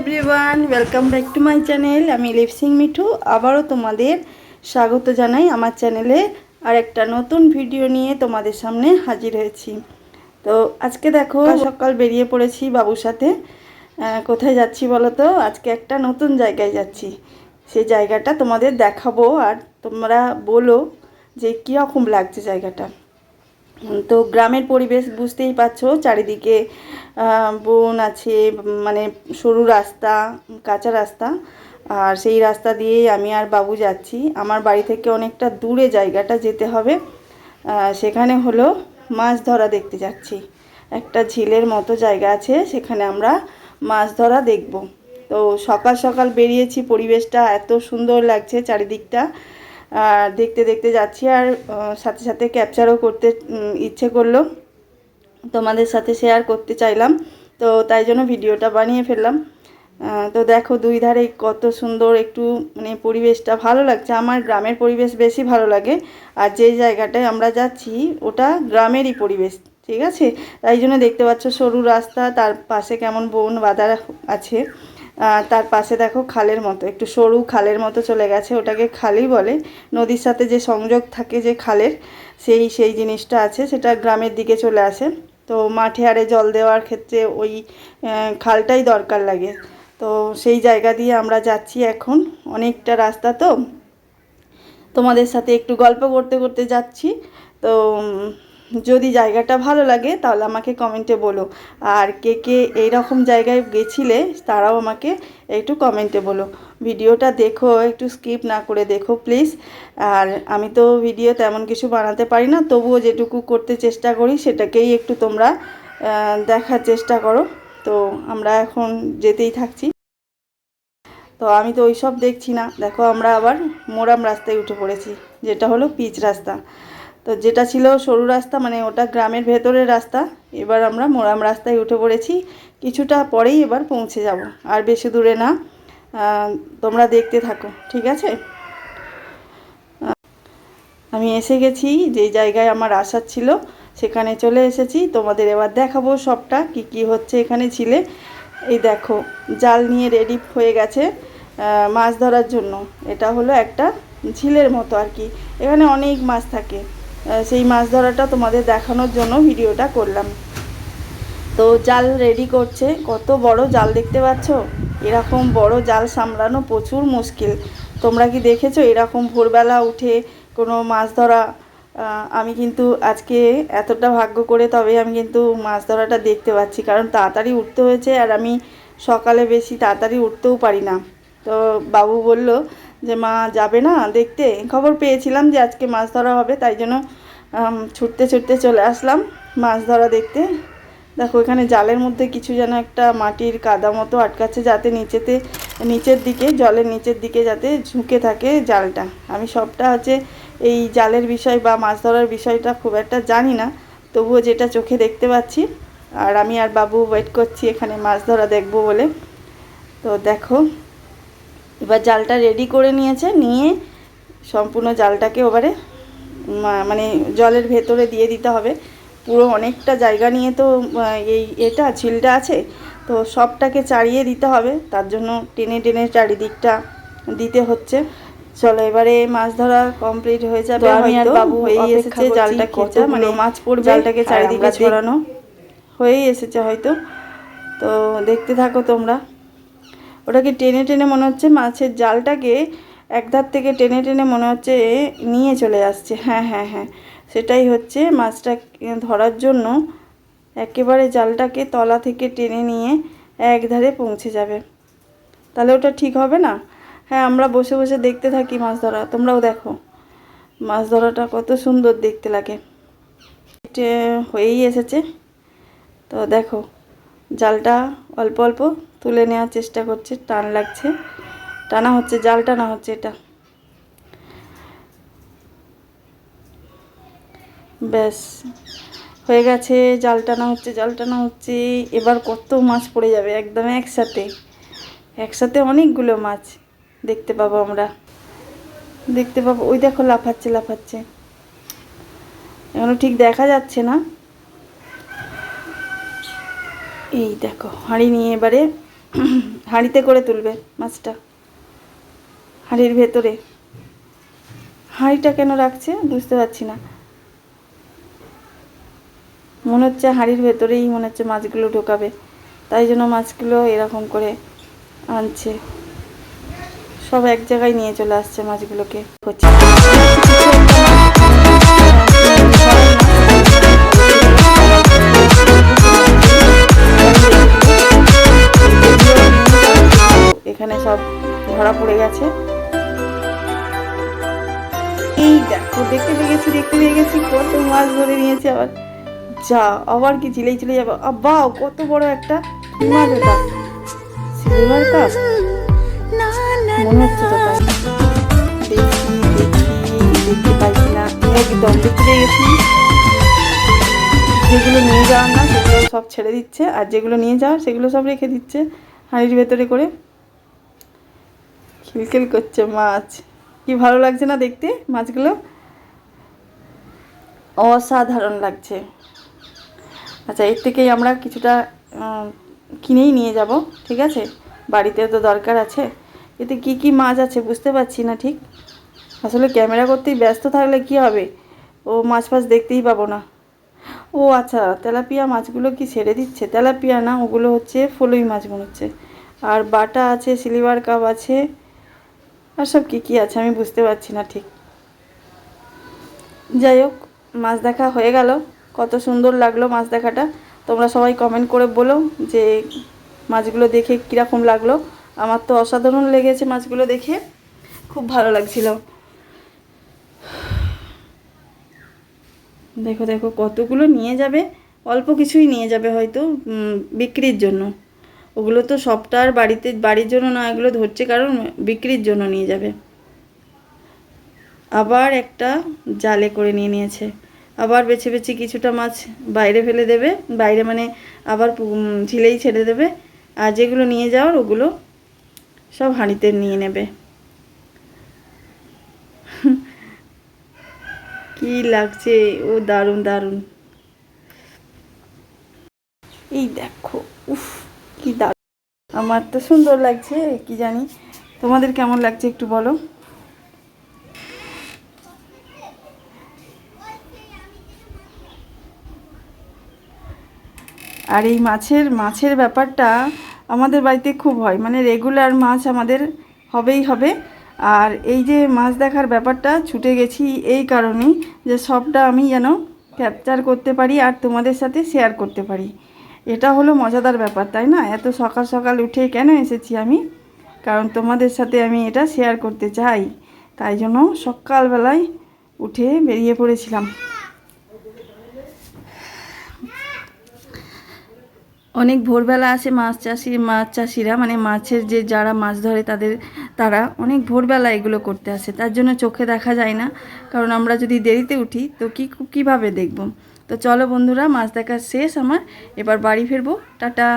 Everyone welcome back to my channel আমি lip sync Mithu আবারও তোমাদের স্বাগত জানাই আমার চ্যানেলে আর একটা নতুন ভিডিও নিয়ে তোমাদের সামনে হাজির হয়েছি। তো আজকে দেখো সকাল বেরিয়ে পড়েছি বাবুর সাথে। কোথায় যাচ্ছি বলো তো আজকে একটা নতুন জায়গায় যাচ্ছি। সেই জায়গাটা তোমাদের দেখাবো আর তোমরা বলো যে কীরকম লাগছে জায়গাটা। তো গ্রামের পরিবেশ বুঝতেই পারছ, চারিদিকে বন আছে মানে সরু রাস্তা, কাঁচা রাস্তা, আর সেই রাস্তা দিয়েই আমি আর বাবু যাচ্ছি। আমার বাড়ি থেকে অনেকটা দূরে জায়গাটা যেতে হবে সেখানে হলো মাছ ধরা দেখতে যাচ্ছি। একটা ঝিলের মতো জায়গা আছে, সেখানে আমরা মাছ ধরা দেখব। তো সকাল সকাল বেরিয়েছি, পরিবেশটা এত সুন্দর লাগছে চারিদিকটা। দেখতে দেখতে যাচ্ছি আর সাথে সাথে ক্যাপচারও করতে ইচ্ছে করল। তোমাদের সাথে শেয়ার করতে চাইলাম। তো তাই জন্য ভিডিওটা বানিয়ে ফেললাম। তো দেখো দুই ধারে কত সুন্দর একটু মানে পরিবেশটা ভালো লাগছে। আমার গ্রামের পরিবেশ বেশি ভালো লাগে। আর যে জায়গাটায় আমরা যাচ্ছি, ওটা গ্রামেরই পরিবেশ, ঠিক আছে? তাই জন্য দেখতে পাচ্ছ সরু রাস্তা, তার পাশে কেমন বন বাঁধা আছে। তার পাশে দেখো খালের মতো, একটু সরু খালের মতো চলে গেছে, ওটাকে খালই বলে। নদীর সাথে যে সংযোগ থাকে যে খালের, সেই সেই জিনিসটা আছে, সেটা গ্রামের দিকে চলে আসে। তো মাঠে আরে জল দেওয়ার ক্ষেত্রে ওই খালটাই দরকার লাগে। তো সেই জায়গা দিয়ে আমরা যাচ্ছি এখন, অনেকটা রাস্তা তো। তোমাদের সাথে একটু গল্প করতে করতে যাচ্ছি। তো যদি জায়গাটা ভালো লাগে, তাহলে আমাকে কমেন্টে বলো। আর কে কে এইরকম জায়গায় গেছিলে, তারাও আমাকে একটু কমেন্টে বলো। ভিডিওটা দেখো, একটু স্কিপ না করে দেখো, প্লিজ। আর আমি তো ভিডিও তেমন কিছু বানাতে পারি না, তবুও যেটুকু করতে চেষ্টা করি, সেটাকেই একটু তোমরা দেখার চেষ্টা করো। তো আমরা এখন যেতেই থাকছি। তো আমি তো ওইসব দেখছি না। দেখো আমরা আবার মোরাম রাস্তায় উঠে পড়েছি, যেটা হলো পিচ রাস্তা। তো যেটা ছিল সরু রাস্তা মানে ওটা গ্রামের ভেতরের রাস্তা, এবার আমরা মোরাম রাস্তায় উঠে পড়েছি। কিছুটা পরেই এবার পৌঁছে যাব, আর বেশি দূরে না। তোমরা দেখতে থাকো, ঠিক আছে? আমি এসে গেছি যেই জায়গায় আমার আসার ছিল, সেখানে চলে এসেছি। তোমাদের এবার দেখাবো সবটা, কি কি হচ্ছে এখানে ছিলে। এই দেখো, জাল নিয়ে রেডি হয়ে গেছে মাছ ধরার জন্য। এটা হলো একটা ঝিলের মতো আর কি। এখানে অনেক মাছ থাকে। সেই মাছ ধরাটা তোমাদের দেখানোর জন্য ভিডিওটা করলাম। তো জাল রেডি করছে। কত বড় জাল দেখতে পাচ্ছ? এরকম বড় জাল সামলানো প্রচুর মুশকিল। তোমরা কি দেখেছ এরকম ভোরবেলা উঠে কোনো মাছ ধরা? আমি কিন্তু আজকে এতটা ভাগ্য করে তবে আমি কিন্তু মাছ ধরাটা দেখতে পাচ্ছি, কারণ তাড়াতাড়ি উঠতে হয়েছে আর আমি সকালে বেশি তাড়াতাড়ি উঠতেও পারি না। তো বাবু বলল যে মা যাবে না দেখতে। খবর পেয়েছিলাম যে আজকে মাছ ধরা হবে, তাই জন্য ছুটতে ছুটতে চলে আসলাম মাছ ধরা দেখতে। দেখো, এখানে জালের মধ্যে কিছু যেন একটা মাটির কাদা মতো আটকাচ্ছে যাতে নিচেতে, নিচের দিকে, জলের নিচের দিকে যাতে ঝুঁকে থাকে জালটা। আমি সবটা হচ্ছে এই জালের বিষয় বা মাছ ধরার বিষয়টা খুব একটা জানি না, তবুও যেটা চোখে দেখতে পাচ্ছি। আর আমি আর বাবু ওয়েট করছি এখানে মাছ ধরা দেখব বলে। তো দেখো এবার জালটা রেডি করে নিয়েছে নিয়ে সম্পূর্ণ জালটাকে ওবারে মানে জলের ভেতরে দিয়ে দিতে হবে। পুরো অনেকটা জায়গা নিয়ে তো এই এটা ঝিলটা আছে তো সবটাকে চাড়িয়ে দিতে হবে। তার জন্য টেনে টেনে চারিদিকটা দিতে হচ্ছে। চলো এবারে মাছ ধরা কমপ্লিট হয়ে যাবে আমি আর বাবু হয়েই এসেছে জালটা খেচা মানে মাছ পড়বে। জালটাকে চারিদিকে ছড়ানো হয়েই এসেছে হয়তো। তো দেখতে থাকো তোমরা। ওটাকে টেনে টেনে মনে হচ্ছে মাছের জালটাকে একধার থেকে টেনে টেনে মনে হচ্ছে নিয়ে চলে আসছে। হ্যাঁ হ্যাঁ হ্যাঁ। সেটাই হচ্ছে মাছটা ধরার জন্য একেবারে জালটাকে তলা থেকে টেনে নিয়ে একধারে পৌঁছে যাবে। তাহলে ওটা ঠিক হবে না? হ্যাঁ আমরা বসে বসে দেখতে থাকি মাছ ধরা। তোমরাও দেখো। মাছ ধরাটা কত সুন্দর দেখতে লাগে। হয়েই এসেছে। তো দেখো জালটা অল্প অল্প তুলে নেওয়ার চেষ্টা করছে, টান লাগছে। টানা হচ্ছে, জাল টানা হচ্ছে এটা। ব্যাস, হয়ে গেছে, জাল টানা হচ্ছে, জাল টানা হচ্ছে। এবার কত মাছ পড়ে যাবে, একদম একসাথে। একসাথে অনেকগুলো মাছ দেখতে পাবো আমরা। দেখতে পাবো, ওই দেখো লাফাচ্ছে লাফাচ্ছে। এখনও ঠিক দেখা যাচ্ছে না। এই দেখো, হাঁড়ি নিয়ে এবারে হাঁড়িতে করে তুলবে মাছটা, হাঁড়ির ভেতরে। হাঁড়িটা কেন রাখছে বুঝতে পারছি না। মনে হচ্ছে হাঁড়ির ভেতরেই মনে হচ্ছে মাছগুলো ঢোকাবে, তাই জন্য মাছগুলো এরকম করে আনছে। সব এক জায়গায় নিয়ে চলে আসছে মাছগুলোকে। হচ্ছে ধরা পড়ে গেছে। এই দেখো, দেখতে পেয়ে গেছি, দেখতে পেয়ে গেছি, কত মাছ ধরে নিয়েছে আবার। যা, আবার কি চিলেই চলে যাব? বাও কত বড় একটা মনে হচ্ছে দেখতে না দেখতে পেয়ে গেছি। যেগুলো নিয়ে যাওয়ার না, সেগুলো সব ছেড়ে দিচ্ছে, আর যেগুলো নিয়ে যাওয়ার, সেগুলো সব রেখে দিচ্ছে হাঁড়ির ভেতরে করে। খিলখিল করছে মাছ। কি ভালো লাগছে না দেখতে মাছগুলো? অসাধারণ লাগছে। আচ্ছা এর থেকেই আমরা কিছুটা কিনেই নিয়ে যাব, ঠিক আছে? বাড়িতে তো দরকার আছে। এতে কি কি মাছ আছে বুঝতে পারছি না ঠিক। আসলে ক্যামেরা করতেই ব্যস্ত থাকলে কি হবে? ও মাছ ফাছ দেখতেই পাবো না। ও আচ্ছা তেলাপিয়া মাছগুলো কি ছেড়ে দিচ্ছে? তেলাপিয়া না, ওগুলো হচ্ছে ফলুই মাছ মনে হচ্ছে। আর বাটা আছে, সিলিভার কাপ আছে। আর সব কী কী আছে আমি বুঝতে পারছি না ঠিক। যাই হোক, মাছ দেখা হয়ে গেল। কত সুন্দর লাগল মাছ দেখাটা। তোমরা সবাই কমেন্ট করে বলো যে মাছগুলো দেখে কীরকম লাগল। আমার তো অসাধারণ লেগেছে মাছগুলো দেখে। খুব ভালো লাগছিল। দেখো দেখো, কতগুলো নিয়ে যাবে। অল্প কিছুই নিয়ে যাবে হয়তো বিক্রির জন্য। ওগুলো তো সবটা আর বাড়িতে, বাড়ির জন্য না, এগুলো ধরছে কারণ বিক্রির জন্য নিয়ে যাবে। আবার একটা জালে করে নিয়ে নিয়েছে। আবার বেছে বেছে কিছুটা মাছ বাইরে ফেলে দেবে। বাইরে মানে আবার ঝিলেই ছেড়ে দেবে। আর যেগুলো নিয়ে যাওয়ার, ওগুলো সব হাঁড়িতে নিয়ে নেবে। কি লাগছে? ও দারুণ দারুণ। এই দেখো, উফ। কি দারুণ আমার তো সুন্দর লাগছে, কি জানি। তোমাদের কেমন লাগছে একটু বলো। আর এই মাছের মাছের ব্যাপারটা আমাদের বাড়িতে খুব হয়। মানে রেগুলার মাছ আমাদের হবেই হবে। আর এই যে মাছ দেখার ব্যাপারটা, ছুটে গেছি এই কারণেই যে সবটা আমি যেন ক্যাপচার করতে পারি আর তোমাদের সাথে শেয়ার করতে পারি। এটা হলো মজাদার ব্যাপার, তাই না? এত সকাল সকাল উঠে কেন এসেছি আমি? কারণ তোমাদের সাথে আমি এটা শেয়ার করতে চাই। তাই জন্য সকালবেলায় উঠে বেরিয়ে পড়েছিলাম। অনেক ভোরবেলা আসে মাছ চাষি, মাছ চাষিরা মানে মাছের যে যারা মাছ ধরে তাদের তারা অনেক ভোরবেলা এগুলো করতে আসে, তার জন্য চোখে দেখা যায় না। কারণ আমরা যদি দেরিতে উঠি, তো কী কীভাবে দেখব? তো চলো বন্ধুরা, মাছ দেখা শেষ আমার। এবার বাড়ি ফিরবো। টাটা!